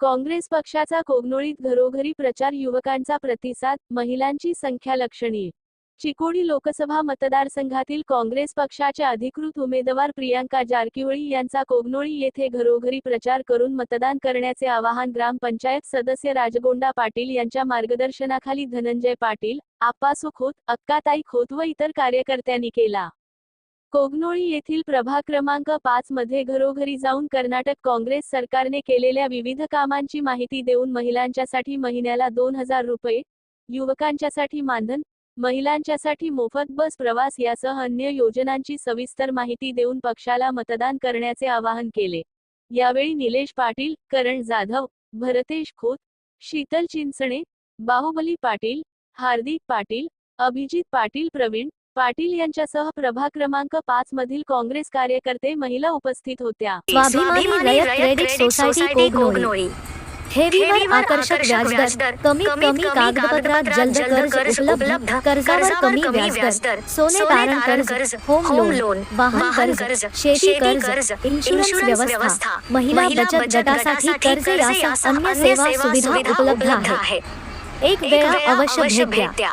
काँग्रेस पक्षाचा कोगनोळीत घरोघरी प्रचार युवकांचा प्रतिसाद महिलांची संख्या लक्षणीय. चिकोडी लोकसभा मतदारसंघातील काँग्रेस पक्षाचे अधिकृत उमेदवार प्रियांका जारकिहोळी यांचा कोगनोळी येथे घरोघरी प्रचार करून मतदान करण्याचे आवाहन ग्रामपंचायत सदस्य राजगोंडा पाटील यांच्या मार्गदर्शनाखाली धनंजय पाटील आप्पासू खोत अक्काताई खोत व इतर कार्यकर्त्यांनी केला. कोगनोळी येथील प्रभाग क्रमांक पाच मध्ये घरोघरी जाऊन कर्नाटक काँग्रेस सरकारने केलेल्या विविध कामांची माहिती देऊन महिलांच्यासाठी महिन्याला दोन हजार रुपये युवकांच्यासाठी मानधन महिलांच्यासाठी मोफत बस प्रवास यासह अन्य योजनांची सविस्तर माहिती देऊन पक्षाला मतदान करण्याचे आवाहन केले. यावेळी निलेश पाटील करण जाधव भरतेश खोत शीतल चिंचणे बाहुबली पाटील हार्दिक पाटील अभिजित पाटील प्रवीण पाटील यांच्यासह प्रभाग क्रमांक पाच मधील काँग्रेस कार्यकर्ते महिला उपस्थित होत्या. स्वाभिमानी रयत क्रेडिट सोसायटी कोगनोळी ठेवीवर आकर्षक व्याजदर. कमीत कमी कागदपत्रात जलद कर्ज उपलब्ध. कर्जावर कमी व्याजदर. सोने तारण कर्ज. Home loan. वाहन कर्ज. शेती कर्ज. इन्शुरन्स व्यवस्था. महिला बचत गटासाठी कर्ज यासह अन्य सेवा सुविधा उपलब्ध आहेत एक वेळा अवश्य भेट द्या.